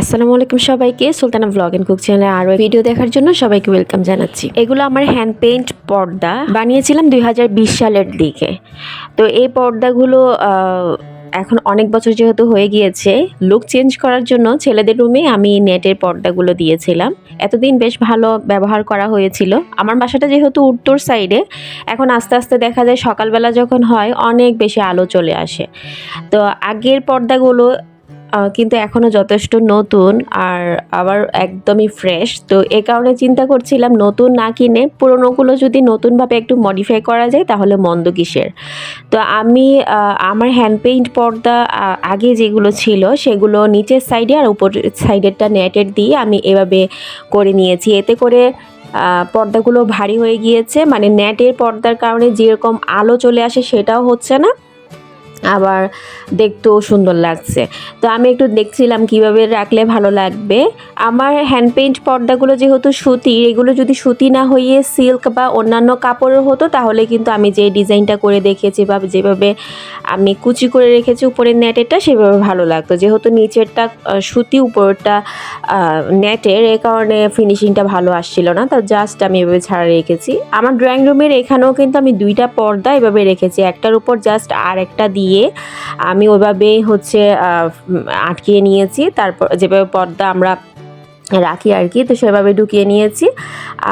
আসসালামু আলাইকুম সবাইকে, সুলতানা ব্লগ এন্ড কুক চ্যানেলে আরও ভিডিও দেখার জন্য সবাইকে ওয়েলকাম জানাচ্ছি। এগুলো আমার হ্যান্ড পেইন্ট পর্দা, বানিয়েছিলাম দু হাজার বিশ সালের দিকে। তো এই পর্দাগুলো এখন অনেক বছর যেহেতু হয়ে গিয়েছে লুক চেঞ্জ করার জন্য ছেলেদের রুমে আমি নেটের পর্দাগুলো দিয়েছিলাম। এতদিন বেশ ভালো ব্যবহার করা হয়েছিল। আমার বাসাটা যেহেতু উত্তর সাইডে এখন আস্তে আস্তে দেখা যায় সকালবেলা যখন হয়, অনেক বেশি আলো চলে আসে। তো আগের পর্দাগুলো কিন্তু এখনও যথেষ্ট নতুন আর আবার একদমই ফ্রেশ তো এ কারণে চিন্তা করছিলাম নতুন না কিনে পুরোনোগুলো যদি নতুনভাবে একটু মডিফাই করা যায় তাহলে মন্দ কিসের? তো আমি আমার হ্যান্ড পেইন্ট পর্দা আগে যেগুলো ছিল সেগুলো নিচের সাইডে আর উপর সাইডেরটা নেটের দিয়ে আমি এভাবে করে নিয়েছি। এতে করে পর্দাগুলো ভারী হয়ে গিয়েছে। মানে নেটের পর্দার কারণে যেরকম আলো চলে আসে সেটাও হচ্ছে না। আবার দেখতেও সুন্দর লাগছে। তো আমি একটু দেখছিলাম কীভাবে রাখলে ভালো লাগবে। আমার হ্যান্ড পেইন্ট পর্দাগুলো যেহেতু সুতির এগুলো যদি সুতি না হয়ে সিল্ক বা অন্যান্য কাপড়ের হতো তাহলে কিন্তু আমি যে ডিজাইনটা করে দেখেছি বা যেভাবে আমি কুচি করে রেখেছি উপরের নেটেরটা সেভাবে ভালো লাগতো। যেহেতু নিচেরটা সুতি উপরেরটা আহ, নেটের এ কারণে ফিনিশিংটা ভালো আসছিল না। তো জাস্ট আমি এভাবে ছাড়া রেখেছি। আমার ড্রয়িং রুমের এখানেও কিন্তু আমি দুইটা পর্দা এভাবে রেখেছি। একটার উপর জাস্ট আর একটা দিয়ে আমি ওইভাবেই হচ্ছে আটকিয়ে নিয়েছি। তারপর যেভাবে পর্দা আমরা রাখি আর কি। তো সেভাবে ঢুকিয়ে নিয়েছি।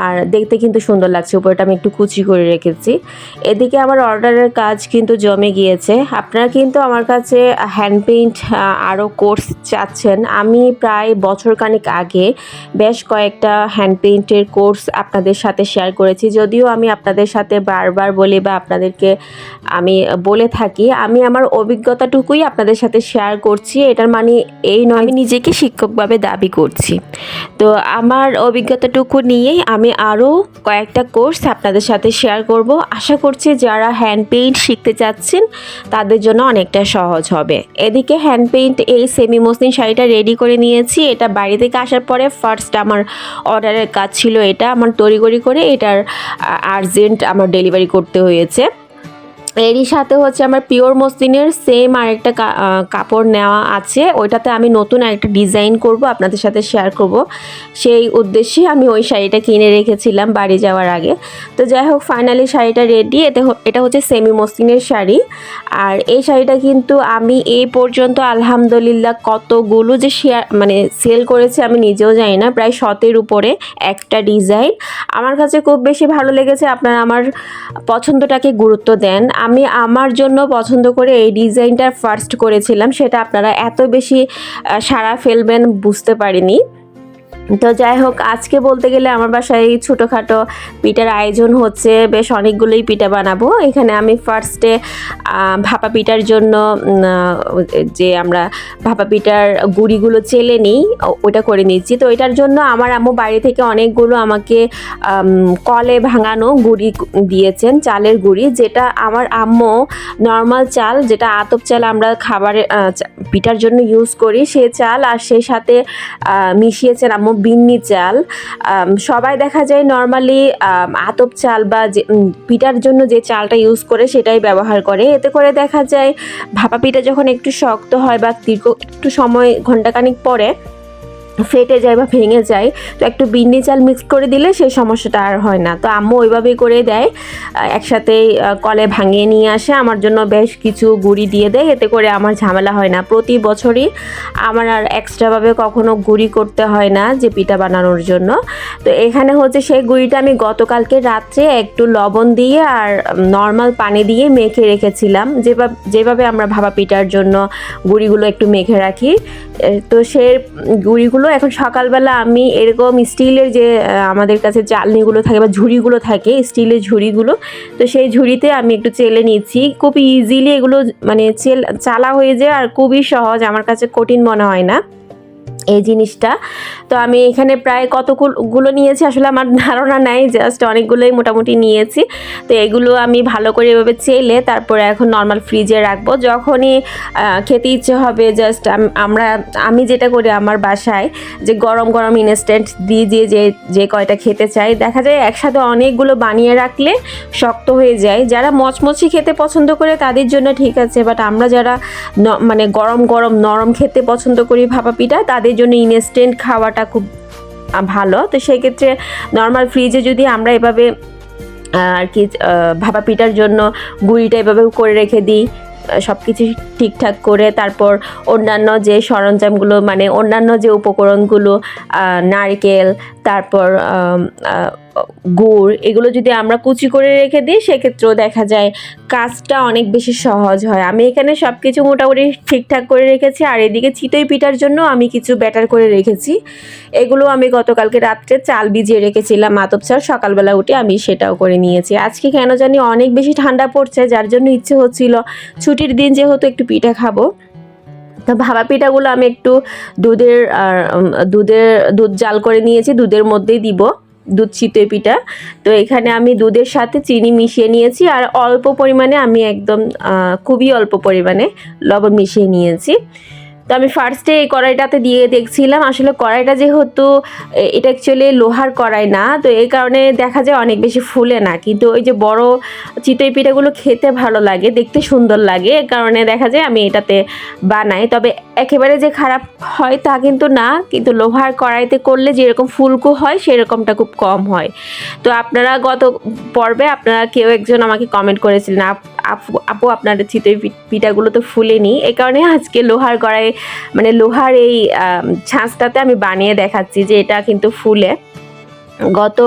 আর দেখতে কিন্তু সুন্দর লাগছে। উপরটা আমি একটু কুচি করে রেখেছি। এদিকে আমার অর্ডারের কাজ কিন্তু জমে গিয়েছে। আপনারা কিন্তু আমার কাছে হ্যান্ড পেইন্ট আরও কোর্স চাচ্ছেন। আমি প্রায় বছর খানেক আগে বেশ কয়েকটা হ্যান্ড পেইন্টের কোর্স আপনাদের সাথে শেয়ার করেছি। যদিও আমি আপনাদের সাথে বারবার বলি বা আপনাদেরকে আমি বলে থাকি, আমি আমার অভিজ্ঞতাটুকুই আপনাদের সাথে শেয়ার করছি। এটার মানে এই নয়, আমি নিজেকে শিক্ষকভাবে দাবি করছি। তো আমার অভিজ্ঞতাটুকু নিয়েই আমি আরও কয়েকটা কোর্স আপনাদের সাথে শেয়ার করব। আশা করছি যারা হ্যান্ড পেইন্ট শিখতে চাচ্ছেন, তাদের জন্য অনেকটা সহজ হবে। এদিকে হ্যান্ড পেইন্ট এই সেমি মসলিন শাড়িটা রেডি করে নিয়েছি। এটা বাড়ি থেকে আসার পরে ফার্স্ট আমার অর্ডারের কাজ ছিল এটা, আমার তড়িগড়ি করে এটার আর্জেন্ট আমার ডেলিভারি করতে হয়েছে। এরই সাথে হচ্ছে আমার পিওর মসলিনের সেম আরেকটা কাপড় নেওয়া আছে। ওইটাতে আমি নতুন একটা ডিজাইন করব, আপনাদের সাথে শেয়ার করব। সেই উদ্দেশ্যে আমি ওই শাড়িটা কিনে রেখেছিলাম বাড়ি যাওয়ার আগে। তো যাই হোক ফাইনালি শাড়িটা রেডি এতে এটা হচ্ছে সেমি মসলিনের শাড়ি। আর এই শাড়িটা কিন্তু আমি এই পর্যন্ত, আলহামদুলিল্লাহ, কতগুলো যে শেয়ার মানে সেল করেছে আমি নিজেও জানি না, প্রায় শতের উপরে একটা ডিজাইন আমার কাছে খুব বেশি ভালো লেগেছে, আপনারা আমার পছন্দটাকে গুরুত্ব দেন। আমি আমার জন্য পছন্দ করে এই ডিজাইনটা ফার্স্ট করেছিলাম, সেটা আপনারা এত বেশি সারা ফেলবেন বুঝতে পারিনি। তো যাই হোক, আজকে বলতে গেলে আমার বাসায় ছোটোখাটো পিঠার আয়োজন হচ্ছে। বেশ অনেকগুলোই পিঠা বানাবো। এখানে আমি ফার্স্টে ভাপা পিঠার জন্য যে আমরা ভাপা পিঠার গুড়িগুলো চেলে নিই ওটা করে নিচ্ছি। তো এটার জন্য আমার আম্মু বাড়ি থেকে অনেকগুলো আমাকে কলে ভাঙানো গুড়ি দিয়েছেন, চালের গুঁড়ি, যেটা আমার আম্মু নর্মাল চাল, যেটা আতপ চাল আমরা খাবারের পিঠার জন্য ইউজ করি, সে চাল আর সেই সাথে মিশিয়েছেন আম্মু বিন্নি চাল। সবাই দেখা যায় নর্মালি আতপ চাল বা পিঠার জন্য যে চালটা ইউজ করে সেটাই ব্যবহার করে। এতে করে দেখা যায় ভাপা পিঠা যখন একটু শক্ত হয় বা দীর্ঘ একটু সময় ঘন্টাখানিক পরে ফেটে যায় বা ভেঙে যায় তো একটু বিন্নি চাল মিক্স করে দিলে সেই সমস্যাটা আর হয় না। তো আম্মু ওইভাবেই করে দেয় আহ, একসাথেই কলে ভাঙিয়ে নিয়ে আসে। আমার জন্য বেশ কিছু গুঁড়ি দিয়ে দেয় এতে করে আমার ঝামেলা হয় না। প্রতি বছরই আমার আর এক্সট্রাভাবে কখনো গুড়ি করতে হয় না যে পিঠা বানানোর জন্য। তো এখানে হচ্ছে সেই গুড়িটা আমি গতকালকে রাত্রে একটু লবণ দিয়ে আর নর্মাল পানি দিয়ে মেখে রেখেছিলাম। যেভাবে যেভাবে আমরা ভাপা পিঠার জন্য গুড়িগুলো একটু মেখে রাখি তো সে গুঁড়িগুলো এখন সকালবেলা আমি এরকম স্টিলের যে আমাদের কাছে চালনিগুলো থাকে বা ঝুড়িগুলো থাকে, স্টিলের ঝুড়িগুলো, তো সেই ঝুড়িতে আমি একটু চেলে নিচ্ছি। খুব ইজিলি এগুলো মানে চেল, চালা হয়ে যায় আর খুবই সহজ, আমার কাছে কঠিন মনে হয় না। এই জিনিসটা। তো আমি এখানে প্রায় কতগুলো নিয়েছি, আসলে আমার ধারণা নাই জাস্ট অনেকগুলোই মোটামুটি নিয়েছি। তো এগুলো আমি ভালো করে এভাবে চেলে তারপরে এখন নর্মাল ফ্রিজে রাখব। যখনই খেতে ইচ্ছে হবে জাস্ট আমরা, আমি যেটা করি আমার বাসায়, যে গরম গরম ইনস্ট্যান্ট দিয়ে দিয়ে যে যে কয়টা খেতে চাই, দেখা যায় একসাথে অনেকগুলো বানিয়ে রাখলে শক্ত হয়ে যায়। যারা মচমচি খেতে পছন্দ করে তাদের জন্য ঠিক আছে বাট আমরা যারা মানে গরম গরম নরম খেতে পছন্দ করি ভাপা পিঠা, তাদের জন্য ইনস্ট্যান্ট খাওয়াটা খুব ভালো। তো সেক্ষেত্রে নর্মাল ফ্রিজে যদি আমরা এভাবে আর কি ভাপা পিঠার জন্য গুঁড়িটা এভাবে করে রেখে দিই সব কিছু ঠিকঠাক করে, তারপর অন্যান্য যে সরঞ্জামগুলো মানে অন্যান্য যে উপকরণগুলো নারকেল, তারপর গুড়, এগুলো যদি আমরা কুচি করে রেখে দিই, সেক্ষেত্রেও দেখা যায় কাজটা অনেক বেশি সহজ হয়। আমি এখানে সব কিছু মোটামুটি ঠিকঠাক করে রেখেছি, আর এদিকে চিতই পিঠার জন্য আমি কিছু ব্যাটার করে রেখেছি। এগুলো আমি গতকালকে রাত্রে চাল ভিজিয়ে রেখেছিলাম, মাতব চাল। সকালবেলা উঠে আমি সেটাও করে নিয়েছি। আজকে কেন জানি অনেক বেশি ঠান্ডা পড়ছে, যার জন্য ইচ্ছে হচ্ছিল ছুটির দিন যেহেতু একটু পিঠা খাব। তো ভাবা পিঠাগুলো আমি একটু দুধের দুধের, দুধ জাল করে নিয়েছি, দুধের মধ্যেই দিব। দুধ চিতই পিঠা। তো এখানে আমি দুধের সাথে চিনি মিশিয়ে নিয়েছি আর অল্প পরিমাণে আমি একদম খুবই অল্প পরিমাণে লবণ মিশিয়ে নিয়েছি। তো আমি ফার্স্টে এই কড়াইটাতে দিয়ে দেখছিলাম, আসলে কড়াইটা যেহেতু এটা অ্যাকচুয়ালি লোহার কড়াই না, তো এই কারণে দেখা যায় অনেক বেশি ফুলে না। কিন্তু ওই যে বড় চিতই পিঠাগুলো খেতে ভালো লাগে, দেখতে সুন্দর লাগে, এ কারণে দেখা যায় আমি এটাতে বানাই। তবে একেবারে যে খারাপ হয় তা কিন্তু না, কিন্তু লোহার কড়াইতে করলে যেরকম ফুলকো হয়, সেরকমটা খুব কম হয়। তো আপনারা গত পর্বে আপনারা কেউ একজন আমাকে কমেন্ট করেছিলেন, আপ- আপু আপু আপনার চিতই পিঠাগুলো তো ফুলেনি এই কারণে আজকে লোহার কড়াই মানে লোহার এই ছাঁচটাতে আমি বানিয়ে দেখাচ্ছি যে এটা কিন্তু ফুলে। গত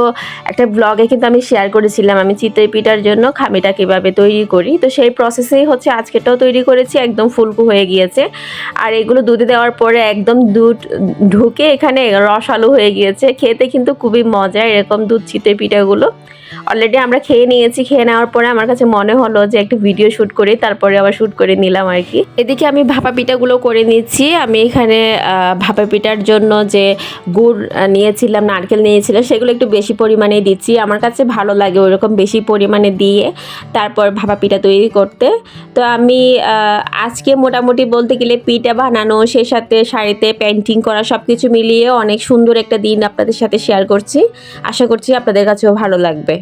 একটা ব্লগে কিন্তু আমি শেয়ার করেছিলাম, আমি চিতই পিঠার জন্য খামিটা কীভাবে তৈরি করি। তো সেই প্রসেসেই হচ্ছে আজকেটাও তৈরি করেছি, একদম ফুলকু হয়ে গিয়েছে। আর এগুলো দুধে দেওয়ার পরে একদম দুধ ঢুকে এখানে রসালো হয়ে গিয়েছে, খেতে কিন্তু খুবই মজা এরকম দুধ চিতই পিঠাগুলো। অলরেডি আমরা খেয়ে নিয়েছি, খেয়ে নেওয়ার পরে আমার কাছে মনে হলো যে একটু ভিডিও শ্যুট করি, তারপরে আবার শ্যুট করে নিলাম আর কি। এদিকে আমি ভাপা পিঠাগুলো করে নিচ্ছি। আমি এখানে ভাপা পিঠার জন্য যে গুড় নিয়েছিলাম, নারকেল নিয়েছিলাম, সেগুলো একটু বেশি পরিমাণে দিচ্ছি। আমার কাছে ভালো লাগে ওইরকম বেশি পরিমাণে দিয়ে তারপর ভাপা পিঠা তৈরি করতে। তো আমি আজকে মোটামুটি বলতে গেলে পিঠা বানানো সে সাথে শাড়িতে পেন্টিং করা সব কিছু মিলিয়ে অনেক সুন্দর একটা দিন আপনাদের সাথে শেয়ার করছি। আশা করছি আপনাদের কাছেও ভালো লাগবে।